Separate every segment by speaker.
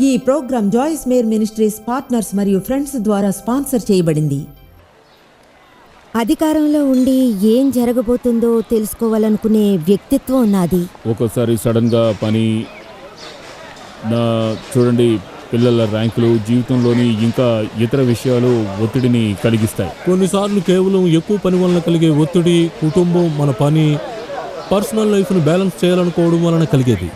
Speaker 1: ఈ programme Joyce Meyer ministries partners మరియు friends ద్వారా స్పాన్సర్ చేయబడింది.
Speaker 2: అధికారంలో ఉండి ఏం జరగబోతుందో తెలుసుకోవాలనుకునే వ్యక్తిత్వం నాది.
Speaker 3: ఒక్కోసారి సడన్గా పని నా చూడండి పిల్లల ర్యాంకులు జీవితంలోని ఇంకా ఇతర విషయాలు ఒత్తిడిని కలిగిస్తాయి.
Speaker 4: కొన్నిసార్లు కేవలం ఎక్కువ పని వలన కలిగే ఒత్తిడి కుటుంబం మన పని పర్సనల్ లైఫ్ను బ్యాలెన్స్ చేయాలనుకోవడం వలన కలిగేది.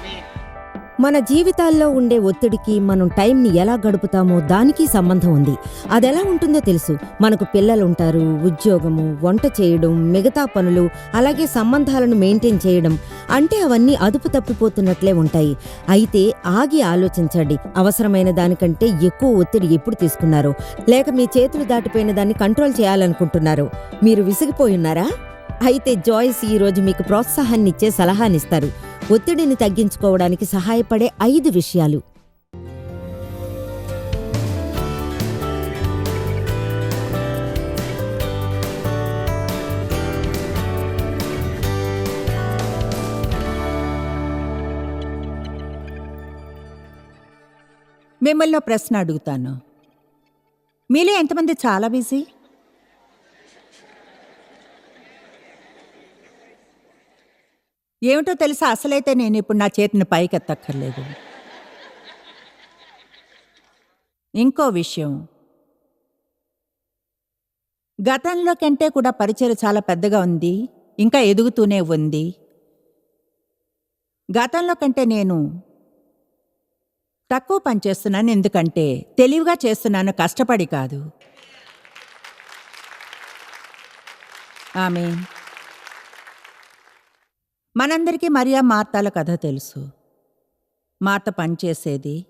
Speaker 2: మన జీవితాల్లో ఉండే ఒత్తిడికి మనం టైంని ఎలా గడుపుతామో దానికి సంబంధం ఉంది. అదెలా ఉంటుందో తెలుసు. మనకు పిల్లలుంటారు ఉద్యోగము వంట చేయడం మిగతా పనులు అలాగే సంబంధాలను మెయింటైన్ చేయడం అంటే అవన్నీ అదుపు తప్పిపోతున్నట్లే ఉంటాయి. అయితే ఆగి ఆలోచించండి. అవసరమైన దానికంటే ఎక్కువ ఒత్తిడి ఎప్పుడు తీసుకున్నారు లేక మీ చేతులు దాటిపోయిన దాన్ని కంట్రోల్ చేయాలనుకుంటున్నారు. మీరు విసిగిపోయి ఉన్నారా? అయితే జాయిస్ ఈ రోజు మీకు ప్రోత్సాహాన్నిచ్చే సలహానిస్తారు. ఒత్తిడిని తగ్గించుకోవడానికి సహాయపడే ఐదు విషయాలు.
Speaker 5: మిమ్మల్ని ప్రశ్న అడుగుతాను. మీలో ఎంతమంది చాలా బిజీ? ఏమిటో తెలుసా? అసలైతే నేను ఇప్పుడు నా చేతిని పైకెత్తక్కర్లేదు. ఇంకో విషయం. గతంలో కంటే కూడా పరిచయం చాలా పెద్దగా ఉంది. ఇంకా ఎదుగుతూనే ఉంది. గతంలో కంటే నేను తక్కువ పని చేస్తున్నాను. ఎందుకంటే తెలివిగా చేస్తున్నాను. కష్టపడి కాదు. ఆమె మనందరికీ మరియా మార్తాల కథ తెలుసు. మార్త పనిచేసేది.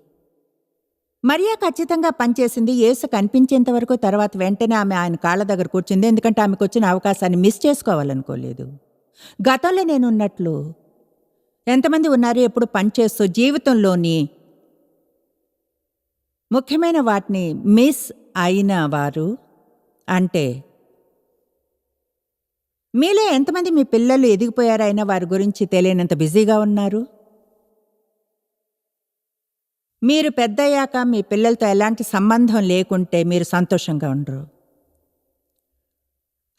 Speaker 5: మరియా ఖచ్చితంగా పనిచేసింది ఏసు కనిపించేంత వరకు తర్వాత వెంటనే ఆమె ఆయన కాళ్ళ దగ్గర కూర్చుంది. ఎందుకంటే ఆమెకు వచ్చిన అవకాశాన్ని మిస్ చేసుకోవాలనుకోలేదు. గతంలో నేను ఉన్నట్లు ఎంతమంది ఉన్నారు? ఎప్పుడు పనిచేస్తూ జీవితంలోని ముఖ్యమైన వాటిని మిస్ అయిన వారు అంటే మీలో ఎంతమంది మీ పిల్లలు ఎదిగిపోయారైనా వారి గురించి తెలియనంత బిజీగా ఉన్నారు? మీరు పెద్దయ్యాక మీ పిల్లలతో ఎలాంటి సంబంధం లేకుంటే మీరు సంతోషంగా ఉండరు.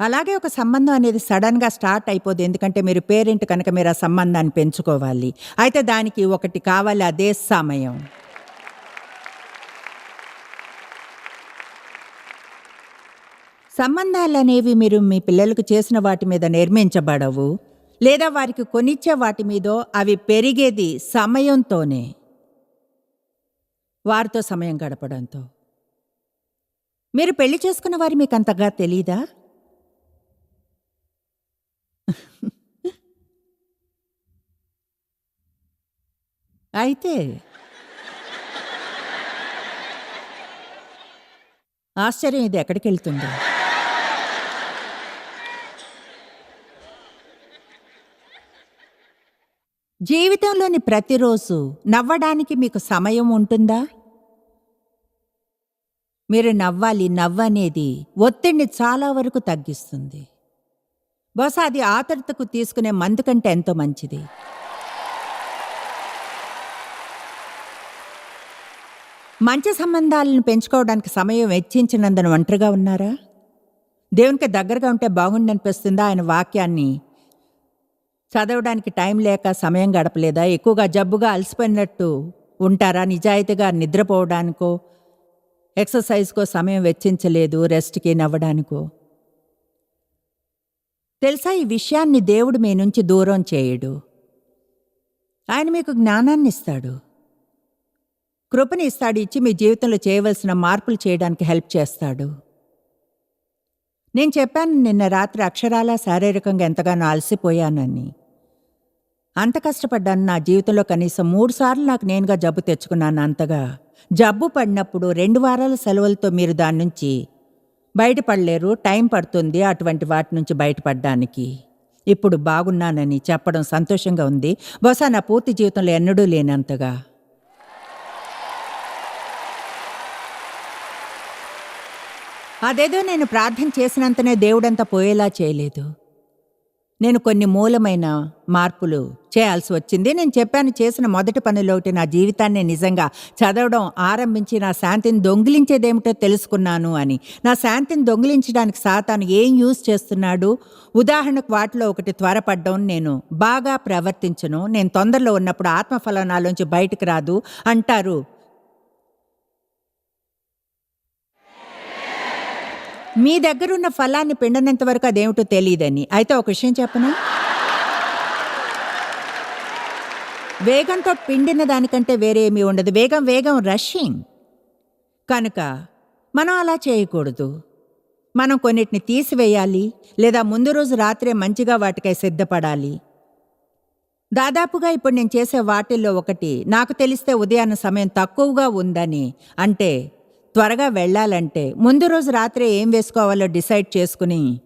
Speaker 5: అలాగే ఒక సంబంధం అనేది సడన్గా స్టార్ట్ అయిపోదు. ఎందుకంటే మీరు పేరెంట్ కనుక మీరు ఆ సంబంధాన్ని పెంచుకోవాలి. అయితే దానికి ఒకటి కావాలి అదే సమయం. సంబంధాలనేవి మీరు మీ పిల్లలకు చేసిన వాటి మీద నిర్మించబడవు లేదా వారికి కొనిచ్చే వాటి మీదో అవి పెరిగేది సమయంతోనే. వారితో సమయం గడపడంతో. మీరు పెళ్ళి చేసుకున్న వారి మీకు అంతగా తెలీదా? అయితే ఆశ్చర్యం ఇది ఎక్కడికి వెళ్తుందో జీవితంలోని ప్రతిరోజు నవ్వడానికి మీకు సమయం ఉంటుందా? మీరు నవ్వాలి నవ్వనేది ఒత్తిడిని చాలా వరకు తగ్గిస్తుంది. బహుశా అది ఆతృతకు తీసుకునే మందు కంటే ఎంతో మంచిది. మంచి సంబంధాలను పెంచుకోవడానికి సమయం వెచ్చించినందున ఒంటరిగా ఉన్నారా? దేవునికి దగ్గరగా ఉంటే బాగుండనిపిస్తుందా ఆయన వాక్యాన్ని? చదవడానికి టైం లేక సమయం గడపలేదా? ఎక్కువగా జబ్బుగా అలసిపోయినట్టు ఉంటారా? నిజాయితీగా నిద్రపోవడానికో ఎక్సర్సైజ్కో సమయం వెచ్చించలేదు రెస్ట్కి నవ్వడానికో. తెలుసా ఈ విషయాన్ని దేవుడు మీ నుంచి దూరం చేయడు. ఆయన మీకు జ్ఞానాన్ని ఇస్తాడు. కృపని ఇస్తాడు ఇచ్చి మీ జీవితంలో చేయవలసిన మార్పులు చేయడానికి హెల్ప్ చేస్తాడు. నేను చెప్పాను నిన్న రాత్రి అక్షరాల శారీరకంగా ఎంతగానో అలసిపోయానని. అంత కష్టపడ్డాను నా జీవితంలో కనీసం మూడు సార్లు నాకు నేనుగా జబ్బు తెచ్చుకున్నాను అంతగా. జబ్బు పడినప్పుడు రెండు వారాల సెలవులతో మీరు దాని నుంచి బయటపడలేరు టైం పడుతుంది అటువంటి వాటి నుంచి బయటపడడానికి. ఇప్పుడు బాగున్నానని చెప్పడం సంతోషంగా ఉంది. బహుశా నా పూర్తి జీవితంలో ఎన్నడూ లేనంతగా అదేదో నేను ప్రార్థన చేసినంతనే దేవుడంతా పోయేలా చేయలేదు. నేను కొన్ని మూలమైన మార్పులు చేయాల్సి వచ్చింది. నేను చెప్పాను చేసిన మొదటి పనిలో ఒకటి నా జీవితాన్ని నిజంగా చదవడం ఆరంభించి నా శాంతిని దొంగిలించేదేమిటో తెలుసుకున్నాను అని. నా శాంతిని దొంగిలించడానికి సాతాను ఏం యూజ్ చేస్తున్నాడు? ఉదాహరణకు వాటిలో ఒకటి త్వరపడ్డం నేను బాగా ప్రవర్తించను నేను తొందరలో ఉన్నప్పుడు ఆత్మఫలనాల నుంచి బయటకు రాదు అంటారు మీ దగ్గరున్న ఫలాన్ని పిండనంత వరకు అదేమిటో తెలియదని అయితే ఒక విషయం చెప్పనా? వేగంతో పిండిన దానికంటే వేరే ఏమీ ఉండదు. వేగం వేగం రషింగ్. కనుక మనం అలా చేయకూడదు. మనం కొన్నిటిని తీసివేయాలి లేదా ముందు రోజు రాత్రే మంచిగా వాటికై సిద్ధపడాలి. దాదాపుగా ఇప్పుడు నేను చేసే వాటిల్లో ఒకటి నాకు తెలిస్తే ఉదయాన్న సమయం తక్కువగా ఉందని అంటే త్వరగా వెళ్ళాలంటే ముందు రోజు రాత్రే ఏం వేసుకోవాలో డిసైడ్ చేసుకుని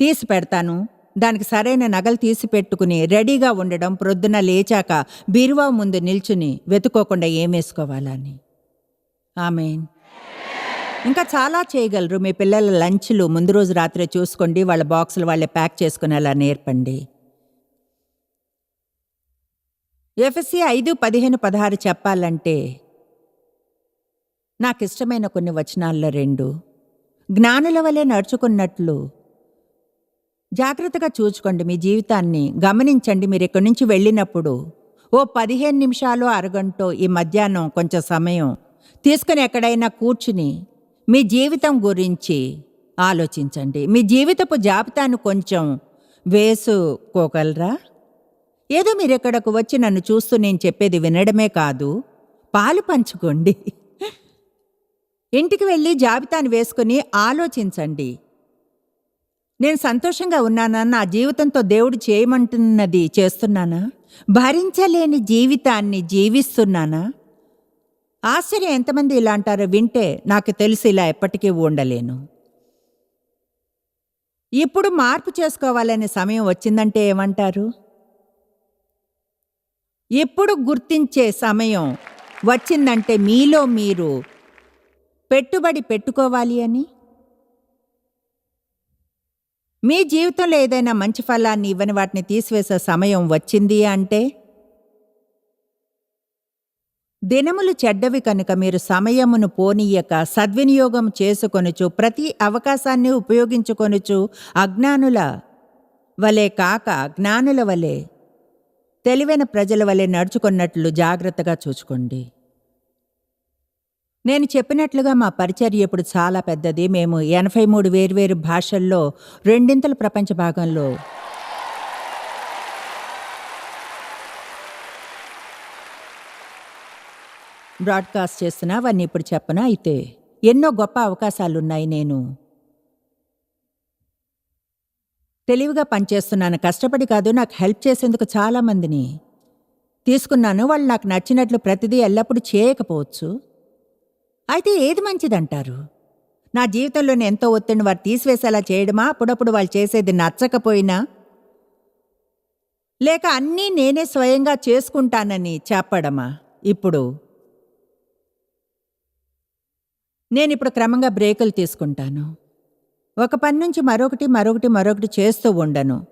Speaker 5: తీసి పెడతాను. దానికి సరైన నగలు తీసి పెట్టుకుని రెడీగా ఉండడం ప్రొద్దున లేచాక బీరువా ముందు నిల్చుని వెతుకోకుండా ఏం వేసుకోవాలని ఆమెన్. ఇంకా చాలా చేయగలరు. మీ పిల్లల లంచ్లు ముందు రోజు రాత్రే చూసుకోండి. వాళ్ళ బాక్సులు వాళ్ళే ప్యాక్ చేసుకునేలా నేర్పండి. ఎఫ్ఎస్సి ఐదు పదిహేను పదహారు చెప్పాలంటే నాకు ఇష్టమైన కొన్ని వచనాల్లో రెండు. జ్ఞానుల వలె నడుచుకున్నట్లు జాగ్రత్తగా చూచుకోండి మీ జీవితాన్ని. గమనించండి మీరు ఇక్కడి నుంచి వెళ్ళినప్పుడు ఓ పదిహేను నిమిషాలు అరగంటో ఈ మధ్యాహ్నం కొంచెం సమయం తీసుకుని ఎక్కడైనా కూర్చుని మీ జీవితం గురించి ఆలోచించండి. మీ జీవితపు జాబితాను కొంచెం వేసుకోగలరా? ఏదో మీరు ఇక్కడకు వచ్చి నన్ను చూస్తూ నేను చెప్పేది వినడమే కాదు పాలు పంచుకోండి. ఇంటికి వెళ్ళి జాబితాను వేసుకుని ఆలోచించండి. నేను సంతోషంగా ఉన్నానా? నా జీవితంతో దేవుడు చేయమంటున్నది చేస్తున్నానా? భరించలేని జీవితాన్ని జీవిస్తున్నానా? ఆశ్చర్యం ఎంతమంది ఇలా అంటారో వింటే నాకు తెలిసి ఇలా ఎప్పటికీ ఉండలేను. ఇప్పుడు మార్పు చేసుకోవాలనే సమయం వచ్చిందంటే ఏమంటారు? ఎప్పుడు గుర్తించే సమయం వచ్చిందంటే మీలో మీరు పెట్టుబడి పెట్టుకోవాలి అని? మీ జీవితంలో ఏదైనా మంచి ఫలాన్ని ఇవ్వని వాటిని తీసివేసే సమయం వచ్చింది అంటే? దినములు చెడ్డవి కనుక మీరు సమయమును పోనీయక సద్వినియోగం చేసుకొనుచు ప్రతి అవకాశాన్ని ఉపయోగించుకొనుచు అజ్ఞానుల వలె కాక జ్ఞానుల వలె తెలివైన ప్రజల వలె నడుచుకున్నట్లు జాగ్రత్తగా చూసుకోండి నేను చెప్పినట్లుగా మా పరిచర్య ఇప్పుడు చాలా పెద్దది. మేము ఎనభై మూడు వేర్వేరు భాషల్లో రెండింతల ప్రపంచ భాగంలో బ్రాడ్కాస్ట్ చేస్తున్నా అవన్నీ ఇప్పుడు చెప్పనా? అయితే ఎన్నో గొప్ప అవకాశాలున్నాయి నేను. తెలివిగా పనిచేస్తున్నాను. కష్టపడి కాదు నాకు హెల్ప్ చేసేందుకు చాలామందిని తీసుకున్నాను. వాళ్ళు నాకు నచ్చినట్లు ప్రతిదీ ఎల్లప్పుడూ చేయకపోవచ్చు. అయితే ఏది మంచిదంటారు? నా జీవితంలోని ఎంతో ఒత్తిడిని వారు తీసివేసేలా చేయడమా? అప్పుడప్పుడు వాళ్ళు చేసేది నచ్చకపోయినా? లేక అన్నీ నేనే స్వయంగా చేసుకుంటానని చెప్పడమా? ఇప్పుడు నేను ఇప్పుడు క్రమంగా బ్రేకులు తీసుకుంటాను. ఒక పని నుంచి మరొకటి మరొకటి మరొకటి చేస్తూ ఉండను.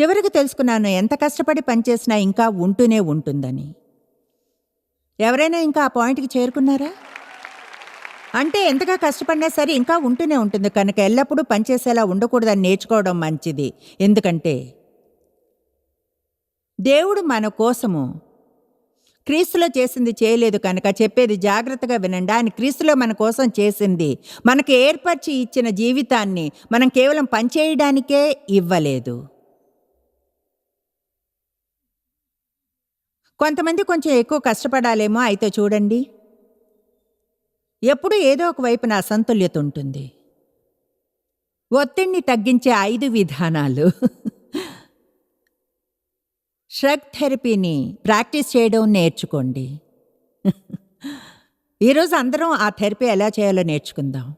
Speaker 5: చివరికి తెలుసుకున్నాను ఎంత కష్టపడి పనిచేసినా ఇంకా ఉంటూనే ఉంటుందని. ఎవరైనా ఇంకా ఆ పాయింట్కి చేరుకున్నారా? అంటే ఎంతగా కష్టపడినా సరే ఇంకా ఉంటూనే ఉంటుంది కనుక ఎల్లప్పుడూ పనిచేసేలా ఉండకూడదని నేర్చుకోవడం మంచిది. ఎందుకంటే దేవుడు మన కోసము క్రీస్తులో చేసింది చేయలేదు కనుక చెప్పేది జాగ్రత్తగా వినండి. ఆయన క్రీస్తులో మన కోసం చేసింది. మనకు ఏర్పరిచి ఇచ్చిన జీవితాన్ని మనం కేవలం పనిచేయడానికే ఇవ్వలేదు. కొంతమంది కొంచెం ఎక్కువ కష్టపడాలేమో అయితే చూడండి. ఎప్పుడూ ఏదో ఒక వైపున అసంతుల్యత ఉంటుంది. ఒత్తిడిని తగ్గించే ఐదు విధానాలు. ష్రగ్ థెరపీని ప్రాక్టీస్ చేయడం నేర్చుకోండి. ఈరోజు అందరం ఆ థెరపీ ఎలా చేయాలో నేర్చుకుందాం.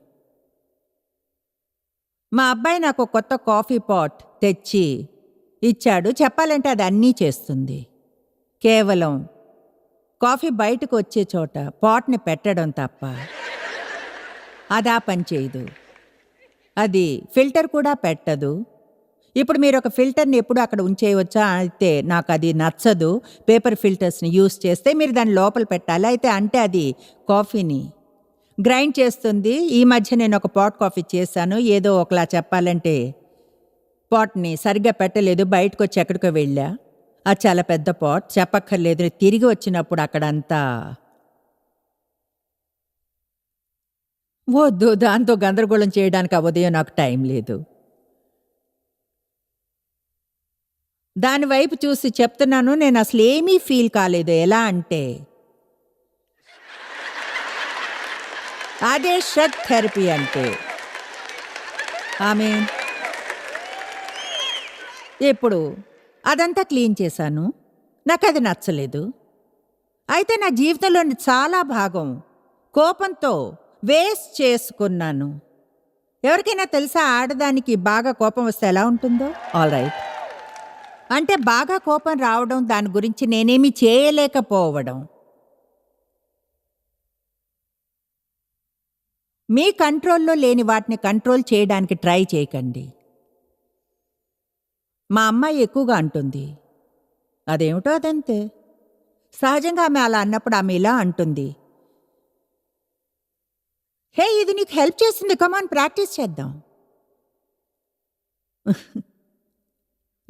Speaker 5: మా అబ్బాయి నాకు కొత్త కాఫీ పాట్ తెచ్చి ఇచ్చాడు. చెప్పాలంటే అది అన్నీ చేస్తుంది. కేవలం కాఫీ బయటకు వచ్చే చోట పాట్ని పెట్టడం తప్ప అది ఆ పని చేయదు. అది ఫిల్టర్ కూడా పెట్టదు. ఇప్పుడు మీరు ఒక ఫిల్టర్ని ఎప్పుడు అక్కడ ఉంచేయవచ్చా అయితే నాకు అది నచ్చదు. పేపర్ ఫిల్టర్స్ని యూస్ చేస్తే మీరు దాని లోపల పెట్టాలి. అయితే అంటే అది కాఫీని గ్రైండ్ చేస్తుంది. ఈ మధ్య నేను ఒక పాట్ కాఫీ చేశాను. ఏదో ఒకలా చెప్పాలంటే పాట్ని సరిగ్గా పెట్టలేదు. బయటకు వచ్చి ఎక్కడికో వెళ్ళా. అది చాలా పెద్ద పాట్. చెప్పక్కర్లేదు. తిరిగి వచ్చినప్పుడు అక్కడంతా వద్దు దాంతో గందరగోళం చేయడానికి ఆ ఉదయం నాకు టైం లేదు. దాని వైపు చూసి చెప్తున్నాను నేను అసలు ఏమీ ఫీల్ కాలేదు. ఎలా అంటే అదే షట్ థెరపీ అంటే ఆమె ఎప్పుడు అదంతా క్లీన్ చేశాను. నాకు అది నచ్చలేదు. అయితే నా జీవితంలోని చాలా భాగం కోపంతో వేస్ట్ చేసుకున్నాను. ఎవరికైనా తెలుసా ఆడదానికి బాగా కోపం వస్తే ఎలా ఉంటుందో? ఆల్ రైట్ అంటే బాగా కోపం రావడం దాని గురించి నేనేమి చేయలేకపోవడం. మీ కంట్రోల్లో లేని వాటిని కంట్రోల్ చేయడానికి ట్రై చేయకండి. మా అమ్మాయి ఎక్కువగా అంటుంది. అదేమిటో అదంతే. సహజంగా ఆమె అలా అన్నప్పుడు ఆమె ఇలా అంటుంది. హే ఇది నీకు హెల్ప్ చేసింది కమాన్ ప్రాక్టీస్ చేద్దాం.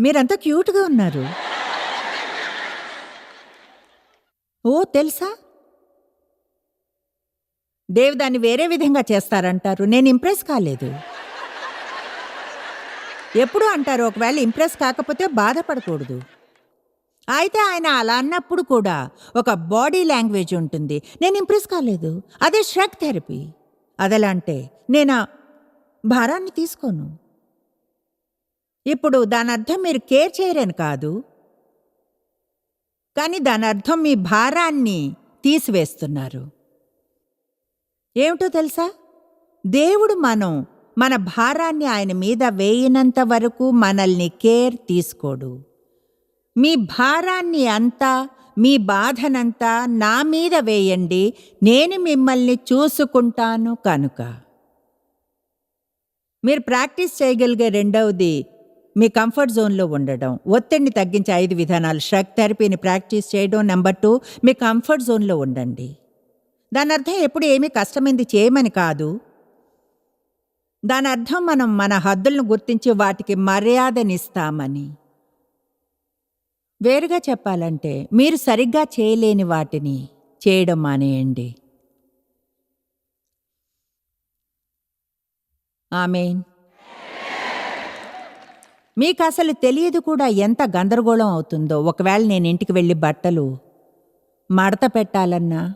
Speaker 5: మీరంతా క్యూట్గా ఉన్నారు. ఓ తెలుసా? దేవ్ దాన్ని వేరే విధంగా చేస్తారంటారు. నేను ఇంప్రెస్ కాలేదు. ఎప్పుడు అంటారు? ఒకవేళ ఇంప్రెస్ కాకపోతే బాధపడకూడదు. అయితే ఆయన అలా అన్నప్పుడు కూడా ఒక బాడీ లాంగ్వేజ్ ఉంటుంది. నేను ఇంప్రెస్ కాలేదు. అదే షక్ థెరపీ అదెలా అంటే నేను భారాన్ని తీసుకోను. ఇప్పుడు దాని అర్థం మీరు కేర్ చేయరని కాదు. కానీ దాని అర్థం మీ భారాన్ని తీసివేస్తున్నారు. ఏమిటో తెలుసా? దేవుడు మనం మన భారాన్ని ఆయన మీద వేయనంత వరకు మనల్ని కేర్ తీసుకోడు. మీ భారాన్ని అంతా మీ బాధనంతా నా మీద వేయండి నేను మిమ్మల్ని చూసుకుంటాను కనుక. మీరు ప్రాక్టీస్ చేయగలిగే రెండవది మీ కంఫర్ట్ జోన్లో ఉండడం. ఒత్తిడిని తగ్గించే ఐదు విధానాలు. షక్ థెరపీని ప్రాక్టీస్ చేయడం నెంబర్ టూ మీ కంఫర్ట్ జోన్లో ఉండండి. దాని అర్థం ఎప్పుడు ఏమీ కష్టమైంది చేయమని కాదు. దాని అర్థం మనం మన హద్దులను గుర్తించి వాటికి మర్యాదనిస్తామని. వేరుగా చెప్పాలంటే మీరు సరిగ్గా చేయలేని వాటిని చేయడం మానేయండి. ఆమెన్. మీకు అసలు తెలియదు కూడా ఎంత గందరగోళం అవుతుందో. ఒకవేళ నేను ఇంటికి వెళ్ళి బట్టలు మడత పెట్టాలన్నా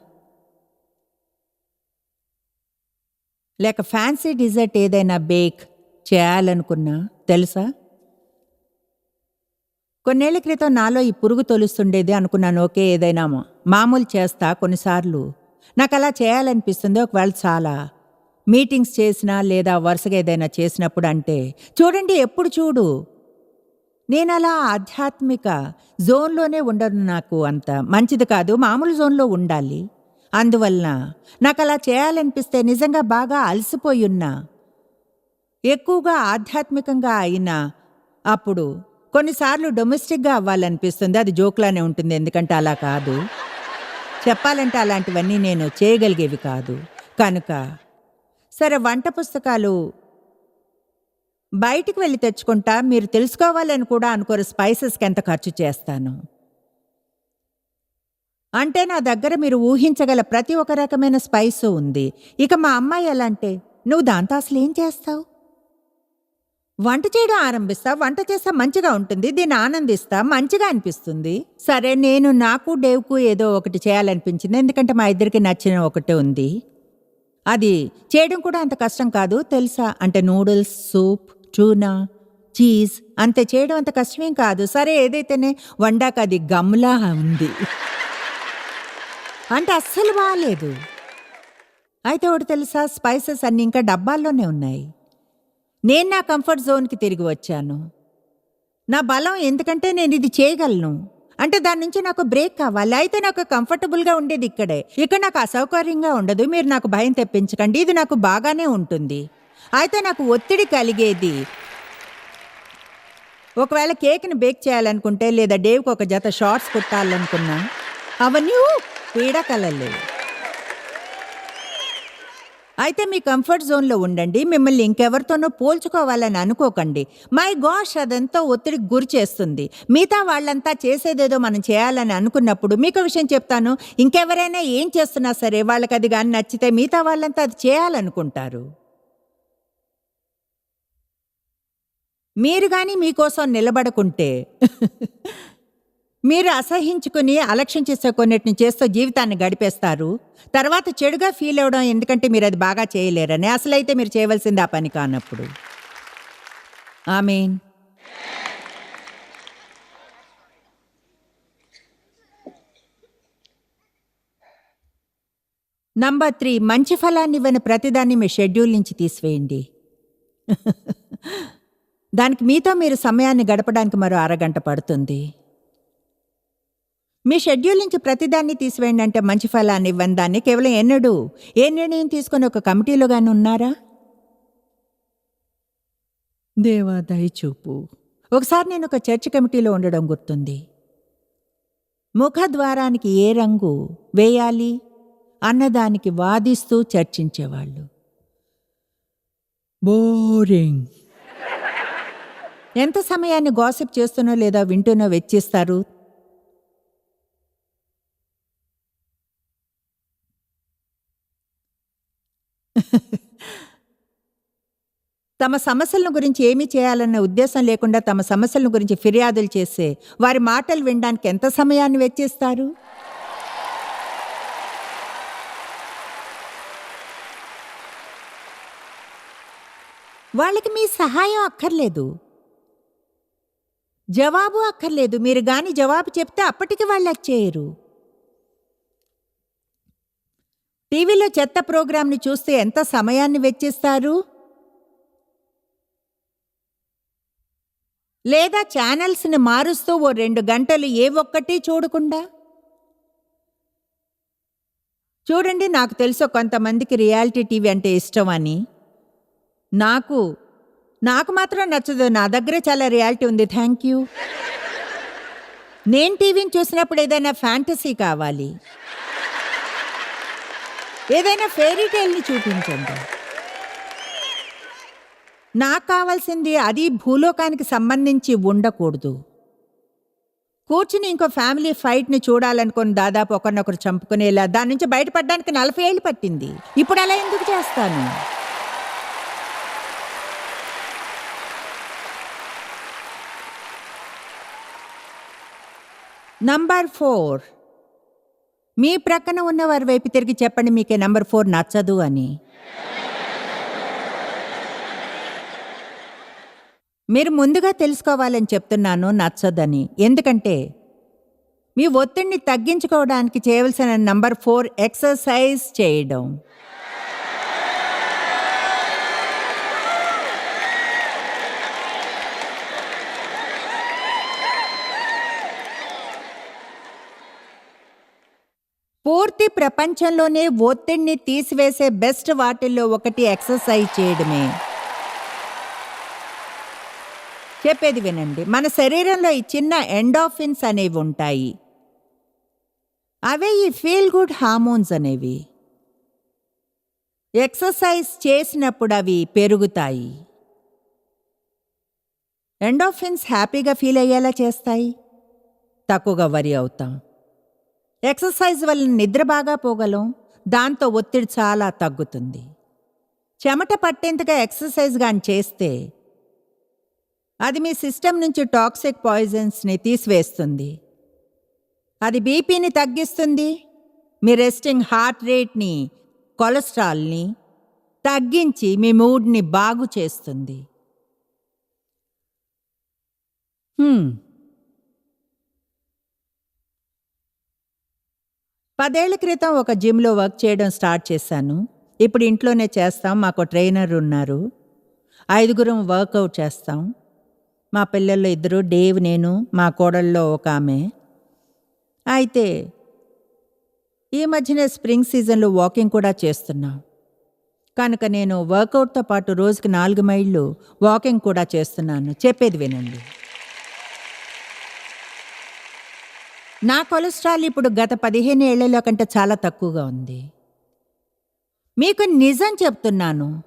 Speaker 5: లేక ఫ్యాన్సీ డిజర్ట్ ఏదైనా బేక్ చేయాలనుకున్నా తెలుసా? కొన్నేళ్ళ క్రితం నాలో ఈ పురుగు తొలుస్తుండేది అనుకున్నాను ఓకే ఏదైనా మామూలు చేస్తా కొన్నిసార్లు. నాకు అలా చేయాలనిపిస్తుంది ఒకవేళ చాలా మీటింగ్స్ చేసినా లేదా వరుసగా ఏదైనా చేసినప్పుడు అంటే చూడండి ఎప్పుడు చూడు. నేను అలా ఆధ్యాత్మిక జోన్లోనే ఉండను నాకు అంత. మంచిది కాదు మామూలు జోన్లో ఉండాలి. అందువలన నాకు అలా చేయాలనిపిస్తే నిజంగా బాగా అలసిపోయున్నా ఎక్కువగా ఆధ్యాత్మికంగా అయినా అప్పుడు కొన్నిసార్లు డొమెస్టిక్గా అవ్వాలనిపిస్తుంది. అది జోక్లానే ఉంటుంది. ఎందుకంటే అలా కాదు. చెప్పాలంటే అలాంటివన్నీ నేను చేయగలిగేవి కాదు. కనుక సరే వంట పుస్తకాలు బయటికి వెళ్ళి తెచ్చుకుంటా. మీరు తెలుసుకోవాలని కూడా అనుకోరు. స్పైసెస్కి ఎంత ఖర్చు చేస్తాను? అంటే నా దగ్గర మీరు ఊహించగల ప్రతి ఒక రకమైన స్పైసు ఉంది. ఇక మా అమ్మాయి ఎలా అంటే నువ్వు దాంతో అసలు ఏం చేస్తావు? వంట చేయడం ఆరంభిస్తా వంట చేస్తా మంచిగా ఉంటుంది దీన్ని ఆనందిస్తా మంచిగా అనిపిస్తుంది. సరే నేను నాకు డేవ్కు ఏదో ఒకటి చేయాలనిపించింది ఎందుకంటే మా ఇద్దరికి నచ్చిన ఒకటే ఉంది. అది చేయడం కూడా అంత కష్టం కాదు తెలుసా? అంటే నూడిల్స్ సూప్ టూనా చీజ్ అంతే చేయడం అంత కష్టమేం కాదు. సరే ఏదైతేనే వండాక అది గమ్లా ఉంది. అంటే అస్సలు బాగాలేదు అయితే ఒకటి తెలుసా? స్పైసెస్ అన్నీ ఇంకా డబ్బాల్లోనే ఉన్నాయి. నేను నా కంఫర్ట్ జోన్కి తిరిగి వచ్చాను. నా బలం ఎందుకంటే నేను ఇది చేయగలను. అంటే దాని నుంచి నాకు బ్రేక్ కావాలి. అయితే నాకు కంఫర్టబుల్గా ఉండేది ఇక్కడే. ఇక్కడ నాకు అసౌకర్యంగా ఉండదు. మీరు నాకు భయం తెప్పించకండి. ఇది నాకు బాగానే ఉంటుంది. అయితే నాకు ఒత్తిడి కలిగేది. ఒకవేళ కేక్ని బేక్ చేయాలనుకుంటే లేదా డేవ్కి ఒక జత షార్ట్స్ కుట్టాలనుకున్నా అవన్నీ పీడకలలు అయితే మీ కంఫర్ట్ జోన్లో ఉండండి మిమ్మల్ని ఇంకెవరితోనో పోల్చుకోవాలని అనుకోకండి. మై గాష్ అదంతా ఒత్తిడికి గురి చేస్తుంది. మిగతా వాళ్ళంతా చేసేదేదో మనం చేయాలని అనుకున్నప్పుడు మీకు విషయం చెప్తాను. ఇంకెవరైనా ఏం చేస్తున్నా సరే వాళ్ళకి అది కానీ నచ్చితే మిగతా వాళ్ళంతా అది చేయాలనుకుంటారు. మీరు కానీ మీకోసం నిలబడకుంటే మీరు అసహించుకుని అలక్ష్యం చేసే కొన్నిటిని చేస్తూ జీవితాన్ని గడిపేస్తారు. తర్వాత చెడుగా ఫీల్ అవడం ఎందుకంటే మీరు అది బాగా చేయలేరని. అసలైతే మీరు చేయవలసింది ఆ పని కానప్పుడు. ఐ మీన్ నంబర్ త్రీ మంచి ఫలాన్ని ఇవ్వని ప్రతిదాన్ని మీ షెడ్యూల్ నుంచి తీసివేయండి. దానికి మీతో మీరు సమయాన్ని గడపడానికి మరో అరగంట పడుతుంది. మీ షెడ్యూల్ నుంచి ప్రతిదాన్ని తీసివేయండి అంటే మంచి ఫలాన్ని ఇవ్వని దాన్ని కేవలం ఎన్నడూ ఏ నిర్ణయం తీసుకొని ఒక కమిటీలో కానీ ఉన్నారా? దేవా దయచూపు ఒకసారి నేను ఒక చర్చ్ కమిటీలో ఉండడం గుర్తుంది. ముఖద్వారానికి ఏ రంగు వేయాలి? అన్నదానికి వాదిస్తూ చర్చించేవాళ్ళు. బోరింగ్. ఎంత సమయాన్ని గాసిప్ చేస్తున్నో లేదా వింటూనో వెచ్చిస్తారు? తమ సమస్యలను గురించి ఏమీ చేయాలన్న ఉద్దేశం లేకుండా తమ సమస్యలను గురించి ఫిర్యాదులు చేస్తే వారి మాటలు వినడానికి ఎంత సమయాన్ని వెచ్చిస్తారు వాళ్ళకి మీ సహాయం అక్కర్లేదు. జవాబు అక్కర్లేదు. మీరు గాని జవాబు చెప్తే అప్పటికి వాళ్ళు చేయరు. టీవీలో చెత్త ప్రోగ్రాంని చూస్తే ఎంత సమయాన్ని వెచ్చిస్తారు? లేదా ఛానల్స్ని మారుస్తూ ఓ రెండు గంటలు ఏ ఒక్కటి చూడకుండా? చూడండి నాకు తెలుసు కొంతమందికి రియాలిటీ టీవీ అంటే ఇష్టం అని. నాకు నాకు మాత్రం నచ్చదు. నా దగ్గర చాలా రియాలిటీ ఉంది. Thank you. నేను టీవీని చూసినప్పుడు ఏదైనా ఫ్యాంటసీ కావాలి. ఏదైనా ఫెయిరీ టైల్ని చూపించండి. నాకు కావాల్సింది అది భూలోకానికి సంబంధించి ఉండకూడదు. కూర్చుని ఇంకో ఫ్యామిలీ ఫైట్ని చూడాలనుకుని దాదాపు ఒకరినొకరు చంపుకునేలా దాని నుంచి బయటపడడానికి నలభై ఏళ్ళు పట్టింది. ఇప్పుడు అలా ఎందుకు చేస్తాను? నంబర్ ఫోర్ మీ ప్రక్కన ఉన్న వారి వైపు తిరిగి చెప్పండి మీకే నంబర్ ఫోర్ నచ్చదు అని. మీరు ముందుగా తెలుసుకోవాలని చెప్తున్నాను నచ్చదని. ఎందుకంటే మీ ఒత్తిడిని తగ్గించుకోవడానికి చేయవలసిన నంబర్ ఫోర్ ఎక్సర్సైజ్ చేయడం. పూర్తి ప్రపంచంలోనే ఒత్తిడిని తీసివేసే బెస్ట్ వాటిల్లో ఒకటి ఎక్సర్సైజ్ చేయడమే. చెప్పేది వినండి. మన శరీరంలో ఈ చిన్న ఎండాఫిన్స్ అనేవి ఉంటాయి. అవే ఈ ఫీల్ గుడ్ హార్మోన్స్ అనేవి. ఎక్సర్సైజ్ చేసినప్పుడు అవి పెరుగుతాయి. ఎండాఫిన్స్ హ్యాపీగా ఫీల్ అయ్యేలా చేస్తాయి. తక్కువగా వరి అవుతాం. ఎక్సర్సైజ్ వల్ల నిద్ర బాగా పోగలం దాంతో ఒత్తిడి చాలా తగ్గుతుంది. చెమట పట్టేంతగా ఎక్సర్సైజ్ కానీ చేస్తే అది మీ సిస్టమ్ నుంచి టాక్సిక్ పాయిజన్స్ని తీసివేస్తుంది. అది బీపీని తగ్గిస్తుంది మీ రెస్టింగ్ హార్ట్ రేట్ని కొలెస్ట్రాల్ని తగ్గించి మీ మూడ్ని బాగు చేస్తుంది. పదేళ్ళ క్రితం ఒక జిమ్లో వర్క్ చేయడం స్టార్ట్ చేశాను. ఇప్పుడు ఇంట్లోనే చేస్తాం. మాకు ట్రైనర్ ఉన్నారు. ఐదుగురం వర్కౌట్ చేస్తాం. మా పిల్లల్లో ఇద్దరు డేవ్ నేను మా కోడల్లో ఒక ఆమె. అయితే ఈ మధ్యనే స్ప్రింగ్ సీజన్లో వాకింగ్ కూడా చేస్తున్నాం. కనుక నేను వర్కౌట్తో పాటు రోజుకి నాలుగు మైళ్ళు వాకింగ్ కూడా చేస్తున్నాను. చెప్పేది వినండి. నా కొలెస్ట్రాల్ ఇప్పుడు గత పదిహేను ఏళ్ళలో కంటే చాలా తక్కువగా ఉంది. మీకు నిజం చెప్తున్నాను.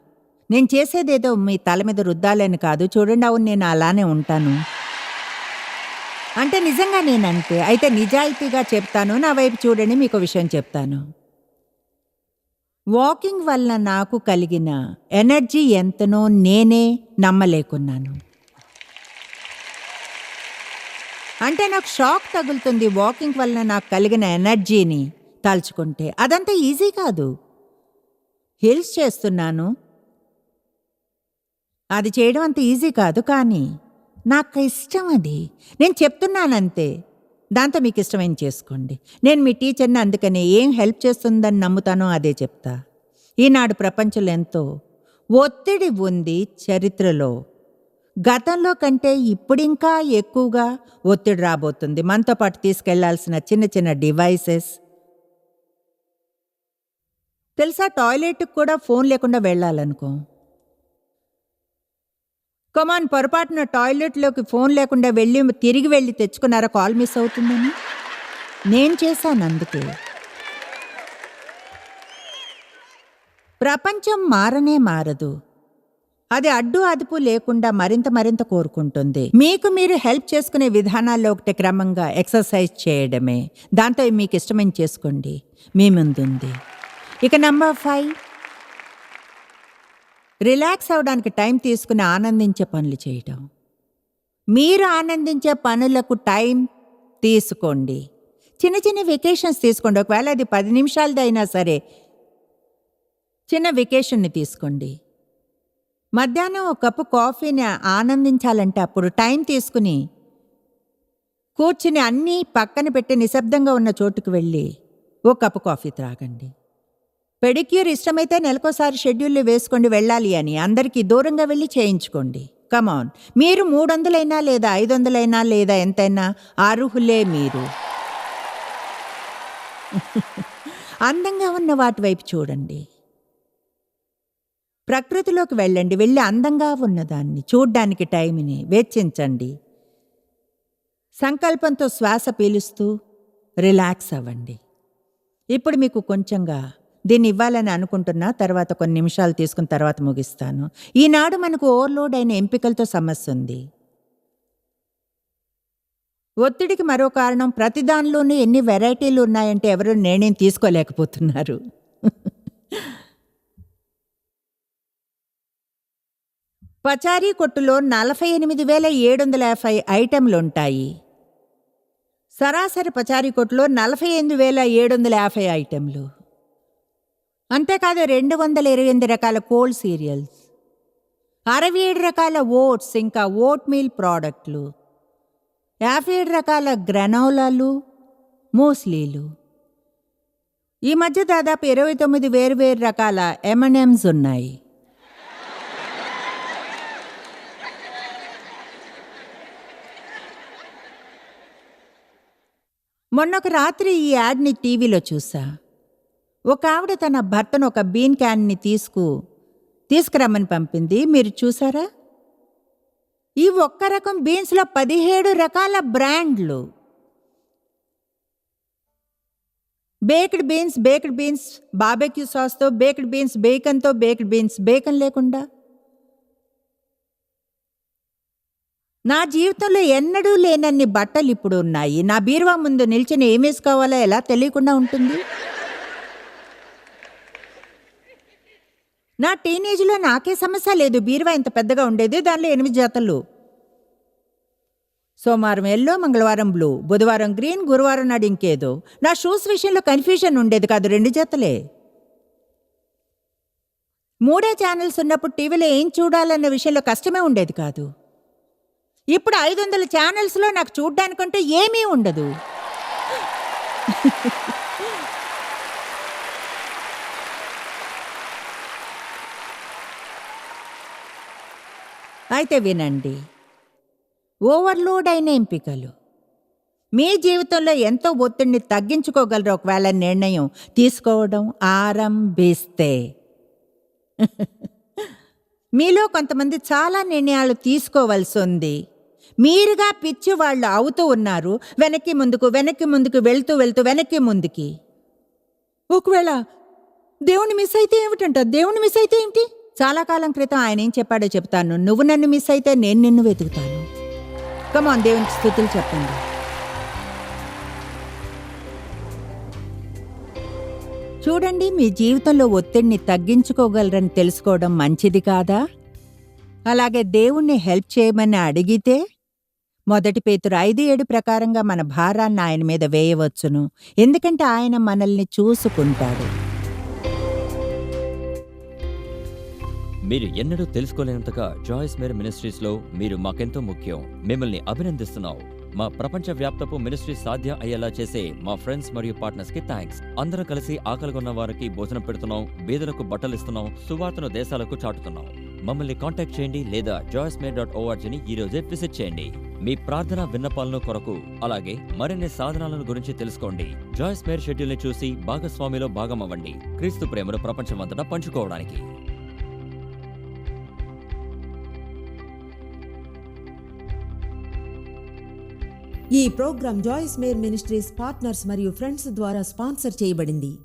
Speaker 5: నేను చేసేదేదో మీ తల మీద రుద్దాలని కాదు. చూడండి అవును నేను అలానే ఉంటాను. అంటే నిజంగా నేను అంతే. అయితే నిజాయితీగా చెప్తాను. నా వైపు చూడండి మీకు విషయం చెప్తాను. వాకింగ్ వల్ల నాకు కలిగిన ఎనర్జీ ఎంతనో నేనే నమ్మలేకున్నాను. అంటే నాకు షాక్ తగులుతుంది వాకింగ్ వల్ల నాకు కలిగిన ఎనర్జీని తలుచుకుంటే. అదంతా ఈజీ కాదు. హిల్స్ చేస్తున్నాను. అది చేయడం అంత ఈజీ కాదు కానీ నాకు ఇష్టం అది. నేను చెప్తున్నానంతే. దాంతో మీకు ఇష్టమైన చేసుకోండి. నేను మీ టీచర్ని అందుకని ఏం హెల్ప్ చేస్తుందని నమ్ముతానో అదే చెప్తా. ఈనాడు ప్రపంచంలో ఎంతో ఒత్తిడి ఉంది చరిత్రలో. గతంలో కంటే ఇప్పుడింకా ఎక్కువగా ఒత్తిడి రాబోతుంది. మనతో పాటు తీసుకెళ్ళాల్సిన చిన్న చిన్న డివైసెస్. తెలుసా టాయిలెట్కి కూడా ఫోన్ లేకుండా వెళ్ళాలనుకో. కమాన్ పొరపాటున టాయిలెట్లోకి ఫోన్ లేకుండా వెళ్ళి తిరిగి వెళ్ళి తెచ్చుకున్నారా? కాల్ మిస్ అవుతుందని. నేను చేశాను అందుకే. ప్రపంచం మారనే మారదు. అది అడ్డు అదుపు లేకుండా మరింత మరింత కోరుకుంటుంది. మీకు మీరు హెల్ప్ చేసుకునే విధానాల్లో ఒకటి క్రమంగా ఎక్సర్సైజ్ చేయడమే. దాంతో మీకు ఇష్టమైన చేసుకోండి. మీ ముందుంది. ఇక నంబర్ ఫైవ్. రిలాక్స్ అవడానికి టైం తీసుకుని ఆనందించే పనులు చేయటం. మీరు ఆనందించే పనులకు టైం తీసుకోండి. చిన్న చిన్న వెకేషన్స్ తీసుకోండి. ఒకవేళ అది పది నిమిషాలది అయినా సరే చిన్న వెకేషన్ని తీసుకోండి. మధ్యాహ్నం ఒక కప్పు కాఫీని ఆనందించాలంటే. అప్పుడు టైం తీసుకుని కూర్చుని అన్నీ పక్కన పెట్టి నిశ్శబ్దంగా ఉన్న చోటుకు వెళ్ళి ఓ కప్పు కాఫీ త్రాగండి. పెడిక్యూర్ ఇష్టమైతే నెలకోసారి షెడ్యూల్లో వేసుకోండి వెళ్ళాలి అని అందరికీ దూరంగా వెళ్ళి చేయించుకోండి. కమాన్ మీరు మూడు వందలైనా లేదా ఐదు వందలైనా లేదా ఎంతైనా అర్హులే మీరు. అందంగా ఉన్న వాటి వైపు చూడండి. ప్రకృతిలోకి వెళ్ళండి వెళ్ళి అందంగా ఉన్నదాన్ని చూడ్డానికి టైంని వెచ్చించండి. సంకల్పంతో శ్వాస పీలుస్తూ రిలాక్స్ అవ్వండి. ఇప్పుడు మీకు కొంచెంగా దీన్ని ఇవ్వాలని అనుకుంటున్నా తర్వాత కొన్ని నిమిషాలు తీసుకున్న తర్వాత ముగిస్తాను. ఈనాడు మనకు ఓవర్లోడ్ అయిన ఎంపికలతో సమస్య ఉంది. ఒత్తిడికి మరో కారణం ప్రతి దానిలోనూ ఎన్ని వెరైటీలు ఉన్నాయంటే ఎవరు నేనేం తీసుకోలేకపోతున్నారు. పచారీ కొట్టులో నలభై ఎనిమిది వేల ఏడు వందల యాభై ఐటెంలుంటాయి. సరాసరి పచారీ కొట్టులో నలభై ఎనిమిది వేల ఏడు వందల యాభై ఐటెంలు. అంతేకాదు రెండు వందల ఇరవై ఎనిమిది రకాల కోల్డ్ సీరియల్స్. అరవై ఏడు రకాల ఓట్స్ ఇంకా ఓట్ మీల్ ప్రోడక్ట్లు. యాభై ఏడు రకాల గ్రనోలాలు మూస్లీలు. ఈ మధ్య దాదాపు ఇరవై తొమ్మిది వేరు వేరు రకాల ఎమ్ఎన్ఎమ్స్ ఉన్నాయి. మొన్నొక రాత్రి ఈ యాడ్ని టీవీలో చూసా. ఒక ఆవిడ తన భర్తను ఒక బీన్ క్యాన్ని తీసుకు తీసుకురమ్మని పంపింది. మీరు చూసారా? ఈ ఒక్క రకం బీన్స్లో పదిహేడు రకాల బ్రాండ్లు. Baked beans baked beans barbecue సాస్తో baked beans బేకన్తో బేక్డ్ బీన్స్ బేకన్ లేకుండా. నా జీవితంలో ఎన్నడూ లేనన్ని బట్టలు ఇప్పుడు ఉన్నాయి. నా బీరువా ముందు నిల్చుని ఏం వేసుకోవాలో ఎలా తెలియకుండా ఉంటుంది? నా టీనేజ్లో నాకే సమస్య లేదు. బీరువా ఇంత పెద్దగా ఉండేది. దానిలో ఎనిమిది జతలు. సోమవారం ఎల్లో మంగళవారం బ్లూ. బుధవారం గ్రీన్ గురువారం నాడు ఇంకేదో. నా షూస్ విషయంలో కన్ఫ్యూజన్ ఉండేది కాదు. రెండు జతలే. మూడే ఛానల్స్ ఉన్నప్పుడు టీవీలో ఏం చూడాలన్న విషయంలో కష్టమే ఉండేది కాదు. ఇప్పుడు ఐదు వందల ఛానల్స్లో నాకు చూడ్డానికంటే ఏమీ ఉండదు. అయితే వినండి. ఓవర్లోడ్ అయిన ఎంపికలు. మీ జీవితంలో ఎంతో ఒత్తిడిని తగ్గించుకోగలరు ఒకవేళ నిర్ణయం తీసుకోవడం ఆరంభిస్తే. మీలో కొంతమంది చాలా నిర్ణయాలు తీసుకోవాల్సి ఉంది. మీరుగా పిచ్చి వాళ్ళు అవుతూ ఉన్నారు. వెనక్కి ముందుకు వెనక్కి ముందుకు వెళ్తూ వెళ్తూ వెనక్కి ముందుకి. ఒకవేళ దేవుని మిస్ అయితే ఏమిటంట? దేవుని మిస్ అయితే ఏమిటి? చాలా కాలం క్రితం ఆయన ఏం చెప్పాడో చెప్తాను. నువ్వు నన్ను మిస్ అయితే నేను నిన్ను వెతుకుతాను. కమాన్ దేవునికి స్థుతులు చెప్పండి. చూడండి మీ జీవితంలో ఒత్తిడిని తగ్గించుకోగలరని తెలుసుకోవడం మంచిది కాదా? అలాగే దేవుణ్ణి హెల్ప్ చేయమని అడిగితే మొదటి పేతురు ఐదు ఏడు ప్రకారంగా మన భారాన్ని ఆయన మీద వేయవచ్చును. ఎందుకంటే ఆయన మనల్ని చూసుకుంటాడు.
Speaker 6: మీరు ఎన్నడూ తెలుసుకోలేనంతగా జాయిస్ మేర్ మినిస్ట్రీస్లో మీరు మాకెంతో ముఖ్యం. మిమ్మల్ని అభినందిస్తున్నాం. మా ప్రపంచ వ్యాప్తపు మినిస్ట్రీ సాధ్యం అయ్యేలా చేసే మా ఫ్రెండ్స్ మరియు పార్ట్నర్స్కి థ్యాంక్స్ అందరం కలిసి ఆకలిగొన్న వారికి భోజనం పెడుతున్నాం బీదలకు బట్టలు ఇస్తున్నాం సువార్తను దేశాలకు చాటుతున్నాం. మమ్మల్ని కాంటాక్ట్ చేయండి లేదా జాయిస్ మేర్ డాట్ ఓఆర్జీని ఈరోజే విసిట్ విజిట్ చేయండి. మీ ప్రార్థన విన్నపాలను కొరకు అలాగే మరిన్ని సాధనాలను గురించి తెలుసుకోండి. జాయిస్ మేర్ షెడ్యూల్ని చూసి భాగస్వామిలో భాగమవ్వండి. క్రీస్తు ప్రేమను ప్రపంచమంతటా పంచుకోవడానికి.
Speaker 1: ఈ programme Joyce Meyer ministries partners మరియు ఫ్రెండ్స్ ద్వారా స్పాన్సర్ చేయబడింది.